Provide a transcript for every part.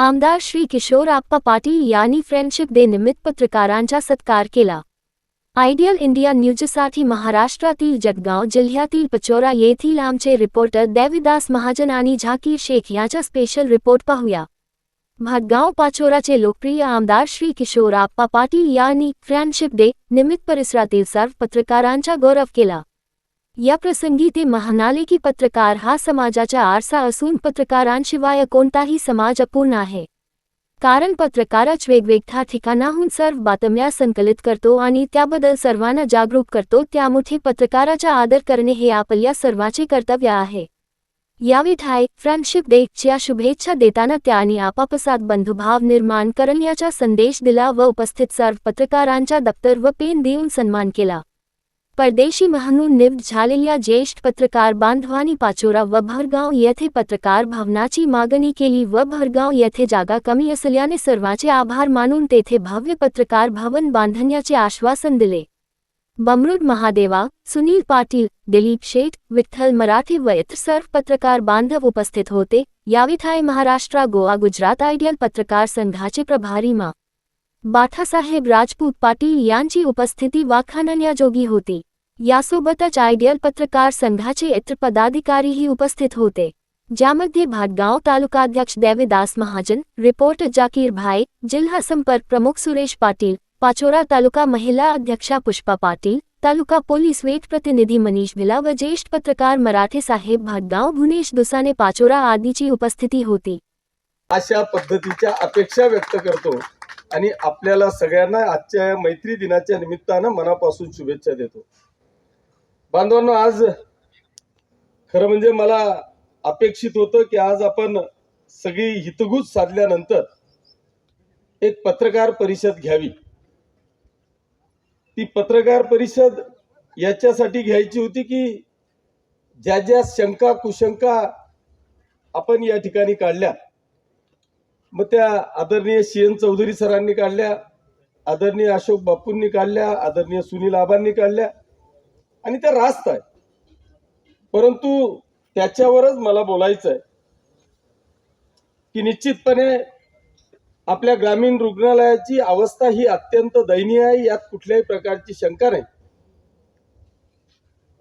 आमदार श्री किशोर आप्पा पाटील यांनी friendship day निमित्त पत्रकारांचा सत्कार केला. आयडियल इंडिया न्यूजसाठी महाराष्ट्रातील जळगाव जिल्ह्यातील पचोरा येथील आमचे रिपोर्टर देविदास महाजन आणि झाकीर शेख यांचा स्पेशल रिपोर्ट पाहूया. भाटगाव पाचोराचे लोकप्रिय आमदार श्री किशोर आप्पा पाटील यांनी फ्रेंडशिप डे निमित्त परिसरातील सर्व पत्रकारांचा गौरव केला. या प्रसंगी ते म्हणाले की पत्रकार हा समाजाचा आरसा असून पत्रकारांशिवाय कोणताही समाज अपूर्ण आहे. कारण पत्रकारच वेगवेगळ्या ठिकाणाहून सर्व बातम्या संकलित करतो आणि त्याबद्दल सर्वांना जागरूक करतो त्यामुळे पत्रकाराचा आदर करणे हे आपल्या सर्वांचे कर्तव्य आहे. या ठाय फ्रेंडशिप डेच्या शुभेच्छा देताना त्यांनी आपापसात बंधुभाव निर्माण करण्याचा संदेश दिला व उपस्थित सर्व पत्रकारांचा दप्तर व पेन देऊन सन्मान केला. परदेशी म्हणून निवड झालेल्या ज्येष्ठ पत्रकार बांधवानी पाचोरा व भरगाव येथे पत्रकार भवनाची मागणी केली व भरगाव येथे जागा कमी असल्याने सर्वांचे आभार मानून तेथे भव्य पत्रकार भवन बांधण्याचे आश्वासन दिले. बमरुड महादेवा सुनील पाटील दिलीप शेठ विठ्ठल मराठे व इतर सर्व पत्रकार बांधव उपस्थित होते. याविठाय महाराष्ट्र गोवा गुजरात आयडियल पत्रकार संघाचे प्रभारी मा. बाठासाहेब राजपूत पाटील यांची उपस्थिती वाखाणण्याजोगी होती. यासोबतच आयडियल पत्रकार संघाचे इतर पदाधिकारीही उपस्थित होते. ज्यामध्ये भाटगाव तालुकाध्यक्ष देविदास महाजन रिपोर्टर जाकीर भाई जिल्हा संपर्क प्रमुख सुरेश पाटील पाचोरा तालुका महिला अध्यक्षा पुष्पा पाटील तालुका पोलीस वेट प्रतिनिधी मनीष भिला व ज्येष्ठ पत्रकार मराठे साहेब भाटगाव भुनेश दुसाने पाचोरा आदीची उपस्थिती होती. अशा पद्धतीच्या अपेक्षा व्यक्त करतो. आणि आपल्याला सगळ्यांना आजच्या मैत्री दिनाच्या निमित्तानं मनापासून शुभेच्छा देतो. बांधवांनो आज खरं म्हणजे मला अपेक्षित होतं की आज आपण सगळी हितगुज साधल्यानंतर एक पत्रकार परिषद घ्यावी. ती पत्रकार परिषद याच्यासाठी घ्यायची होती की ज्या ज्या शंका कुशंका आपण या ठिकाणी काढल्या मग त्या आदरणीय सी एन चौधरी सरांनी काढल्या आदरणीय अशोक बापूंनी काढल्या आदरणीय सुनील आबांनी काढल्या आणि त्या रास्त आहे परंतु त्याच्यावरच मला बोलायचं आहे की निश्चितपणे आपल्या ग्रामीण रुग्णालयाची अवस्था ही अत्यंत दयनीय आहे यात कुठल्याही प्रकारची शंका नाही.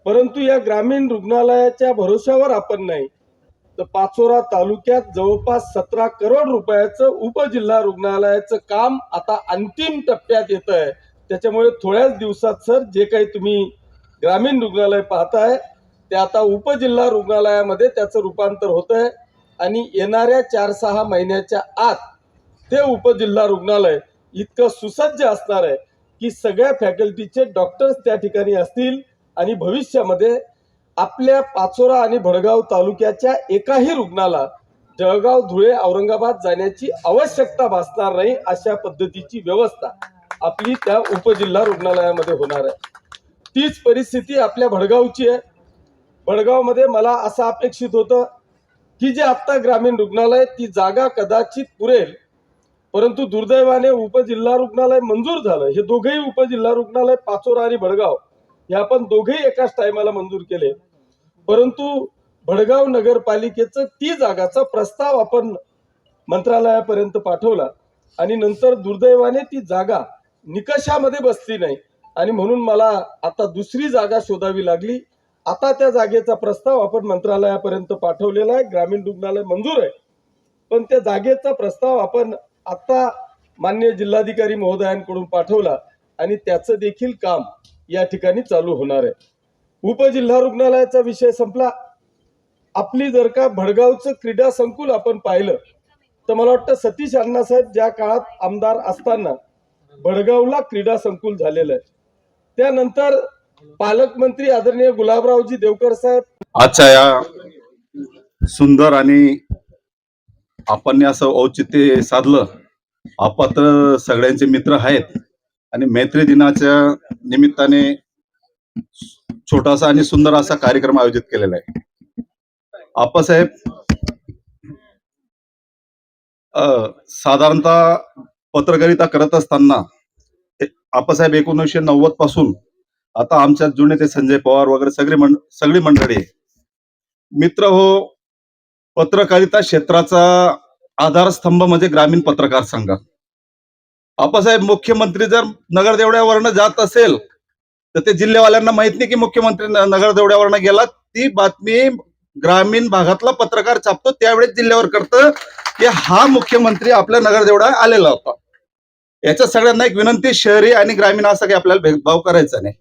परंतु या ग्रामीण रुग्णालयाच्या भरोश्यावर आपण नाही. तर पाचोरा तालुक्यात जवळपास सतरा करोड रुपयाचं उपजिल्हा रुग्णालयाचं काम आता अंतिम टप्प्यात येत आहे त्याच्यामुळे थोड्याच दिवसात सर जे काही तुम्ही ग्रामीण रुग्णालय पाहताय ते आता उपजिल्हा रुग्णालयामध्ये त्याचं रूपांतर होत आहे आणि येणाऱ्या चार सहा महिन्याच्या आत ते उपजिल्हा रुग्णालय इतकं सुसज्ज असणार आहे की सगळ्या फॅकल्टीचे डॉक्टर्स त्या ठिकाणी असतील आणि भविष्यामध्ये आपल्या पाचोरा आणि भडगाव तालुक्याच्या एकाही रुग्णाला जळगाव धुळे औरंगाबाद जाण्याची आवश्यकता भासणार नाही अशा पद्धतीची व्यवस्था आपली त्या उपजिल्हा रुग्णालयामध्ये होणार आहे. तीच परिस्थिती आपल्या भडगावची आहे. भडगावमध्ये मला असं अपेक्षित होतं की जे आत्ता ग्रामीण रुग्णालय ती जागा कदाचित पुरेल. परंतु दुर्दैवाने उपजिल्हा रुग्णालय मंजूर झालं. हे दोघेही उपजिल्हा रुग्णालय पाचोरा आणि भडगाव हे आपण दोघेही एकाच टायमाला मंजूर केले. परंतु भडगाव नगरपालिकेचं ती जागाचा प्रस्ताव आपण मंत्रालयापर्यंत पाठवला आणि नंतर दुर्दैवाने ती जागा निकषामध्ये बसली नाही. आणि म्हणून मला आता दुसरी जागा शोधावी लागली. आता त्या जागेचा प्रस्ताव आपण मंत्रालयापर्यंत पाठवलेला आहे. ग्रामीण रुग्णालय मंजूर आहे. पण त्या जागेचा प्रस्ताव आपण आता मान्य जिल्हाधिकारी महोदयांकडून पाठवला आणि त्याचं देखील काम या ठिकाणी चालू होणार आहे. उपजिल्हा रुग्णालयाचा विषय संपला. आपली जर का भडगावचं क्रीडा संकुल आपण पाहिलं तर मला वाटतं सतीश अण्णासाहेब ज्या काळात आमदार असताना भडगावला क्रीडा संकुल झालेलं आहे. त्यानंतर पालकमंत्री आदरणीय गुलाबरावजी देवकर साहेब. आजच्या या सुंदर आणि आपण असं औचित्य साधलं आपण तर सगळ्यांचे मित्र आहेत आणि मैत्री दिनाच्या निमित्ताने छोटासा आणि सुंदर असा कार्यक्रम आयोजित केलेला आहे. आप्पासाहेब अं, साधारणतः पत्रकारिता करत असताना आप्पासाहेब एकोणीसशे नव्वदपासून आता आमच्यात जुने ते संजय पवार वगैरे सगळे मंड सगळी मंडळी मित्र हो पत्रकारिता क्षेत्राचा आधारस्तंभ म्हणजे ग्रामीण पत्रकार संघ. आप्पासाहेब मुख्यमंत्री जर नगरदेवड्यावरनं जात असेल तर ते जिल्हेवाल्यांना माहीत नाही की मुख्यमंत्री नगर नगरदेवड्यावरनं गेला ती बातमी ग्रामीण भागातला पत्रकार छापतो. त्यावेळेस जिल्ह्यावर करतं की हा मुख्यमंत्री आपल्या नगरदेवडा आलेला होता. याच्या सगळ्यांना एक विनंती शहरी आणि ग्रामीण असा काही आपल्याला भेदभाव करायचा नाही.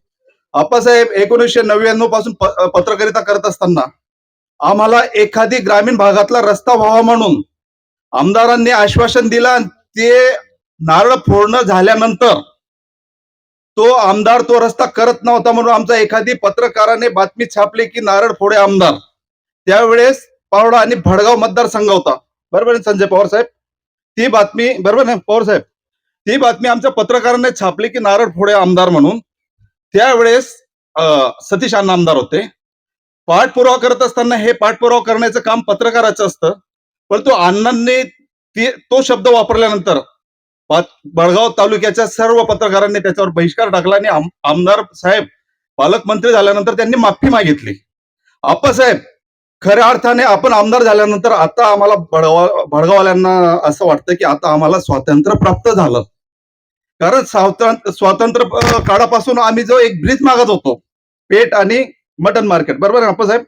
आप्पासाहेब एकोणीसशे नव्याण्णवपासून पत्रकारिता करत असताना आम्हाला एखादी ग्रामीण भागातला रस्ता व्हावा म्हणून आमदारांनी आश्वासन दिलं आणि ते नारळ फोडणं झाल्यानंतर तो आमदार तो रस्ता करत नव्हता म्हणून आमचा एखादी पत्रकाराने बातमी छापली की नारळ फोडे आमदार. त्यावेळेस पावडा आणि भडगाव मतदारसंघ होता. बरोबर आहे संजय पवार साहेब? ती बातमी बरोबर ना पवार साहेब? ती बातमी आमच्या पत्रकाराने छापली की नारळ फोडे आमदार म्हणून. त्यावेळेस सतीश अण्णा आमदार होते. पाठपुरावा करत असताना हे पाठपुरावा करण्याचं काम पत्रकाराचं असतं. परंतु अण्णांनी ती तो शब्द वापरल्यानंतर बडगाव तालुक्याच्या सर्व पत्रकारांनी त्याच्यावर बहिष्कार टाकला आणि आम- आमदार साहेब पालकमंत्री झाल्यानंतर त्यांनी माफी मागितली. आप्पासाहेब खऱ्या अर्थाने आपण आमदार झाल्यानंतर आता आम्हाला बडगाव भडगाववाल्यांना असं वाटतं की आता आम्हाला स्वातंत्र्य प्राप्त झालं. कारण स्वातंत्र्य स्वातंत्र्य काळापासून आम्ही जो एक ब्रिज मागत होतो पेठ आणि मटन मार्केट बरोबर आहे आप्पासाहेब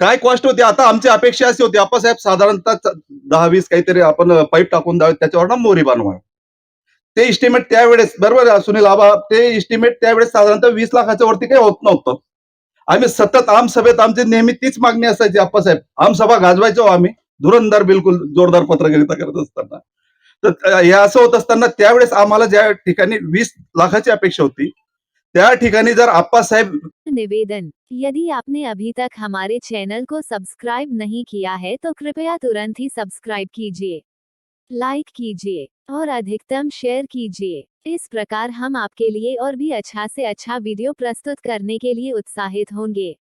काय कॉस्ट होती? आता आमची अपेक्षा अशी होती आप्पासाहेब साधारणतः दहा वीस काहीतरी आपण पाईप टाकून द्यावे त्याच्यावर ना मोरी बनवा ते इस्टिमेट त्यावेळेस बरोबर सुनील? आबा ते इस्टिमेट त्यावेळेस साधारणतः वीस लाखाच्या वरती काही होत नव्हतं. आम्ही सतत आमसभेत आमची नेहमी तीच मागणी असायची आप्पासाहेब आमसभा गाजवायचो आम्ही धुरंदार बिलकुल जोरदार पत्रकारिता करत असताना. तर हे असं होत असताना त्यावेळेस आम्हाला ज्या ठिकाणी वीस लाखाची अपेक्षा होती त्या ठिकाणी जर आप्पासाहेब निवेदन यदि आपने अभी तक हमारे चैनल को सब्सक्राइब नहीं किया है तो कृपया तुरंत ही सब्सक्राइब कीजिए। लाइक कीजिए और अधिकतम शेयर कीजिए। इस प्रकार हम आपके लिए और भी अच्छा से अच्छा वीडियो प्रस्तुत करने के लिए उत्साहित होंगे।